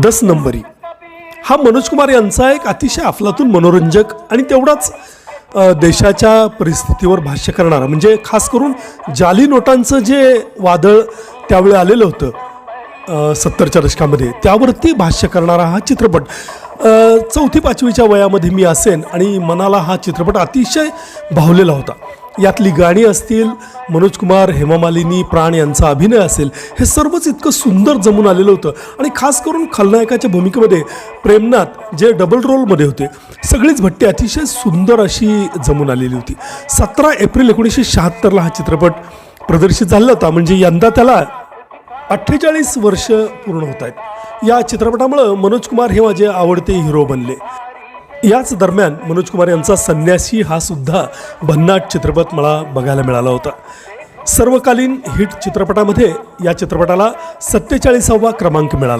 दस नंबरी. हा मनोज कुमार यांचा एक अतिशय अफलातून मनोरंजक आणि तेवढाच देशाच्या परिस्थितीवर भाष्य करणारा म्हणजे खास करून जाली नोटांचं जे वादळ त्यावेळी आलेलं होतं सत्तरच्या दशकामध्ये त्यावरती भाष्य करणारा हा चित्रपट. चौथी पाचवीच्या वयामध्ये मी असेन आणि मनाला हा चित्रपट अतिशय भावलेला होता. यातली गाणी असतील मनोज कुमार हेमा मालिनी प्राण यांचा अभिनय असेल हे सर्वच इतकं सुंदर जमून आलेलं होतं. आणि खास करून खलनायकाच्या भूमिकेमध्ये प्रेमनाथ जे डबल रोलमध्ये होते सगळीच भट्टी अतिशय सुंदर अशी जमून आलेली होती. सतरा एप्रिल एकोणीसशे शहात्तरला हा चित्रपट प्रदर्शित झाला होता. म्हणजे यंदा त्याला अठ्ठेचाळीस वर्ष पूर्ण होत आहेत. या चित्रपटामुळं मनोज कुमार हे माझे आवडते हिरो बनले. याच दरम्यान मनोज कुमार यांचा संन्यासी हा सुद्धा भन्नाट चित्रपट मला बघायला मिळाला होता. सर्वकालीन हिट चित्रपटामध्ये या चित्रपटाला सत्तेचाळीसावा क्रमांक मिळाला.